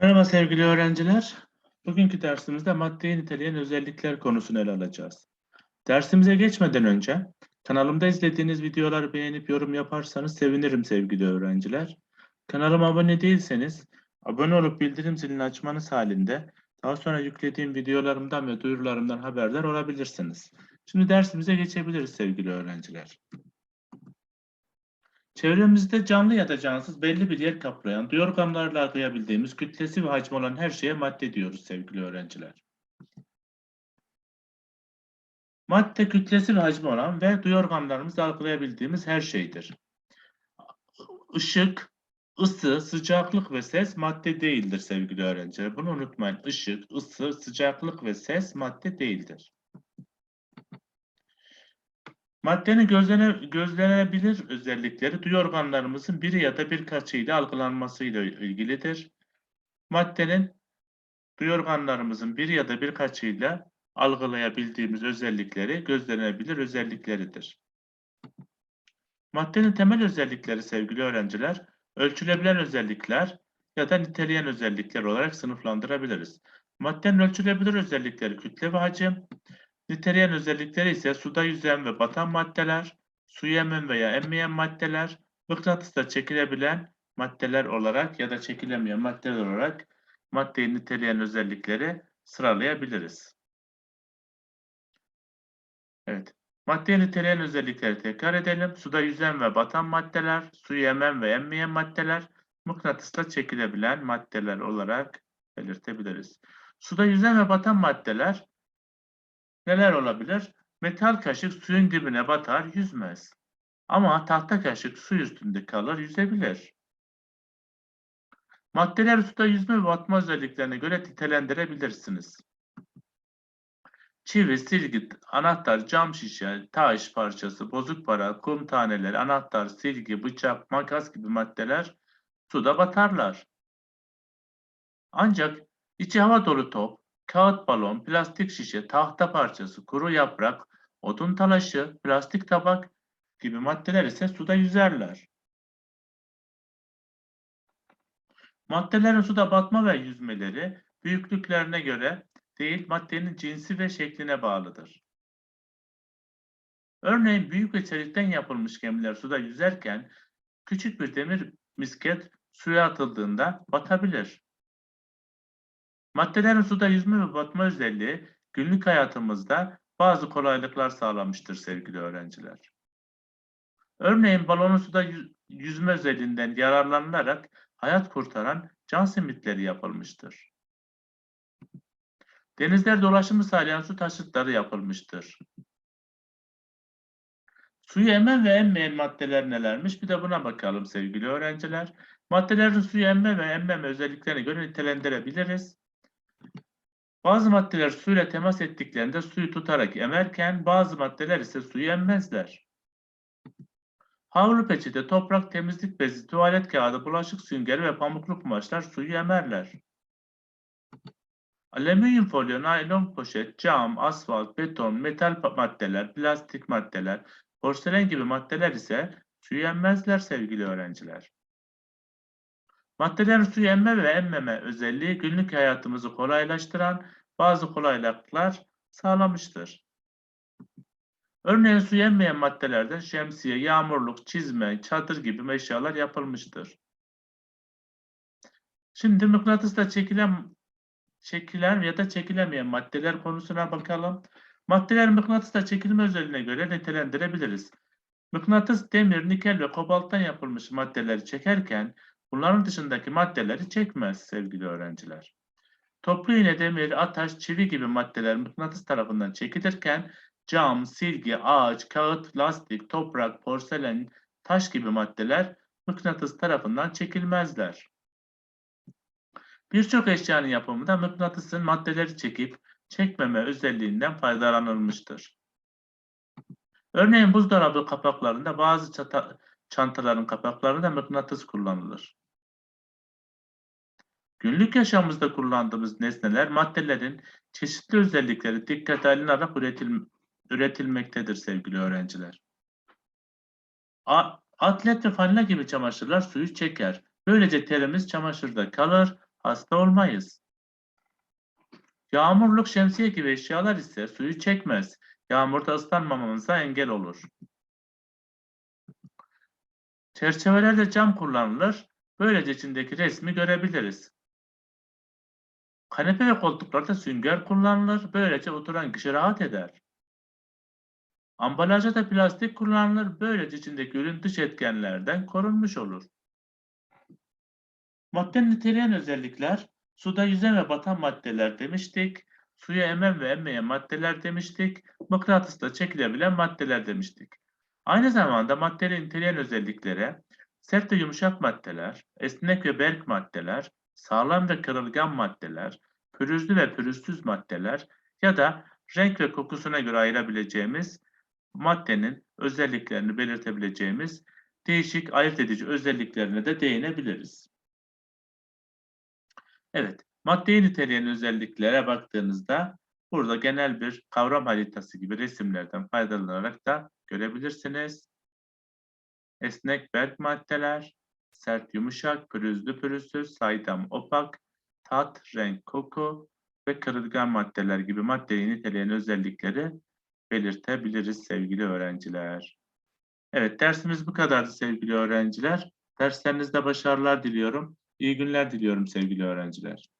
Merhaba sevgili öğrenciler. Bugünkü dersimizde maddeyi niteleyen özellikler konusunu ele alacağız. Dersimize geçmeden önce kanalımda izlediğiniz videoları beğenip yorum yaparsanız sevinirim sevgili öğrenciler. Kanalıma abone değilseniz abone olup bildirim zilini açmanız halinde daha sonra yüklediğim videolarımdan ve duyurularımdan haberdar olabilirsiniz. Şimdi dersimize geçebiliriz sevgili öğrenciler. Çevremizde canlı ya da cansız belli bir yer kaplayan, duyorgamlarla algılayabildiğimiz kütlesi ve hacmi olan her şeye madde diyoruz sevgili öğrenciler. Madde kütlesi ve hacmi olan ve duyorgamlarımızla algılayabildiğimiz her şeydir. Işık, ısı, sıcaklık ve ses madde değildir sevgili öğrenciler. Bunu unutmayın. Işık, ısı, sıcaklık ve ses madde değildir. Maddenin gözlene, gözlenebilir özellikleri duyu organlarımızın biri ya da birkaçıyla algılanmasıyla ilgilidir. Maddenin duyu organlarımızın biri ya da birkaçıyla algılayabildiğimiz özellikleri gözlenebilir özellikleridir. Maddenin temel özellikleri sevgili öğrenciler, ölçülebilen özellikler ya da niteleyen özellikler olarak sınıflandırabiliriz. Maddenin ölçülebilir özellikleri kütle ve hacim, Niteleyen özellikleri ise suda yüzen ve batan maddeler, suyu emen veya emmeyen maddeler, mıknatısla çekilebilen maddeler olarak ya da çekilemeyen maddeler olarak maddeyi niteleyen özellikleri sıralayabiliriz. Evet. Maddeyi niteleyen özellikleri tekrar edelim. Suda yüzen ve batan maddeler, suyu emen ve emmeyen maddeler, mıknatısla çekilebilen maddeler olarak belirtebiliriz. Suda yüzen ve batan maddeler neler olabilir? Metal kaşık suyun dibine batar, yüzmez. Ama tahta kaşık su üstünde kalır, yüzebilir. Maddeler suda yüzme ve batma özelliklerine göre nitelendirebilirsiniz. Çivi, silgi, anahtar, cam şişe, taş parçası, bozuk para, kum taneleri, anahtar, silgi, bıçak, makas gibi maddeler suda batarlar. Ancak içi hava dolu top, kağıt balon, plastik şişe, tahta parçası, kuru yaprak, odun talaşı, plastik tabak gibi maddeler ise suda yüzerler. Maddelerin suda batma ve yüzmeleri büyüklüklerine göre değil maddenin cinsi ve şekline bağlıdır. Örneğin büyük ve çelikten yapılmış gemiler suda yüzerken küçük bir demir misket suya atıldığında batabilir. Maddelerin suda yüzme ve batma özelliği günlük hayatımızda bazı kolaylıklar sağlamıştır sevgili öğrenciler. Örneğin balonun suda yüzme özelliğinden yararlanılarak hayat kurtaran can simitleri yapılmıştır. Denizlerde dolaşımı sağlayan su taşıtları yapılmıştır. Suyu emen ve emmeyen maddeler nelermiş? Bir de buna bakalım sevgili öğrenciler. Maddelerin suyu emme ve emmeme özelliklerini göre nitelendirebiliriz. Bazı maddeler suyla temas ettiklerinde suyu tutarak emerken bazı maddeler ise suyu emmezler. Havlu peçete, toprak, temizlik bezi, tuvalet kağıdı, bulaşık süngeri ve pamuklu kumaşlar suyu emerler. Alüminyum folyo, naylon poşet, cam, asfalt, beton, metal maddeler, plastik maddeler, porselen gibi maddeler ise suyu emmezler sevgili öğrenciler. Maddelerin suyu emme ve emmeme özelliği günlük hayatımızı kolaylaştıran bazı kolaylıklar sağlamıştır. Örneğin suyu emmeyen maddelerden şemsiye, yağmurluk, çizme, çadır gibi eşyalar yapılmıştır. Şimdi mıknatısla çekilen çekilen ya da çekilemeyen maddeler konusuna bakalım. Maddeler mıknatısla çekilme özelliğine göre nitelendirebiliriz. Mıknatıs demir, nikel ve kobalttan yapılmış maddeleri çekerken bunların dışındaki maddeleri çekmez sevgili öğrenciler. Toplu iğne, demir, ataş, çivi gibi maddeler mıknatıs tarafından çekilirken cam, silgi, ağaç, kağıt, lastik, toprak, porselen, taş gibi maddeler mıknatıs tarafından çekilmezler. Birçok eşyanın yapımında mıknatısın maddeleri çekip çekmeme özelliğinden faydalanılmıştır. Örneğin buzdolabı kapaklarında bazı çata, çantaların kapaklarında mıknatıs kullanılır. Günlük yaşamımızda kullandığımız nesneler maddelerin çeşitli özellikleri dikkate alınarak üretil, üretilmektedir sevgili öğrenciler. A, atlet ve fanila gibi çamaşırlar suyu çeker. Böylece terimiz çamaşırda kalır, hasta olmayız. Yağmurluk şemsiye gibi eşyalar ise suyu çekmez. Yağmurda ıslanmamamıza engel olur. Çerçevelerde cam kullanılır. Böylece içindeki resmi görebiliriz. Kanepe ve koltuklarda sünger kullanılır. Böylece oturan kişi rahat eder. Ambalajda da plastik kullanılır. Böylece içindeki ürün dış etkenlerden korunmuş olur. Maddenin niteleyen özellikler, suda yüzen ve batan maddeler demiştik. Suya emen ve emmeyen maddeler demiştik. Mıknatısla çekilebilen maddeler demiştik. Aynı zamanda maddenin niteleyen özelliklere, sert ve yumuşak maddeler, esnek ve berk maddeler, sağlam ve kırılgan maddeler, pürüzlü ve pürüzsüz maddeler ya da renk ve kokusuna göre ayırabileceğimiz maddenin özelliklerini belirtebileceğimiz değişik ayırt edici özelliklerine de değinebiliriz. Evet, maddeyi niteleyen özelliklere baktığınızda burada genel bir kavram haritası gibi resimlerden faydalanarak da görebilirsiniz. Esnek berk maddeler, sert yumuşak, pürüzlü pürüzsüz, saydam opak, tat, renk, koku ve kırılgan maddeler gibi maddeyi niteleyen özellikleri belirtebiliriz sevgili öğrenciler. Evet dersimiz bu kadardı sevgili öğrenciler. Derslerinizde başarılar diliyorum. İyi günler diliyorum sevgili öğrenciler.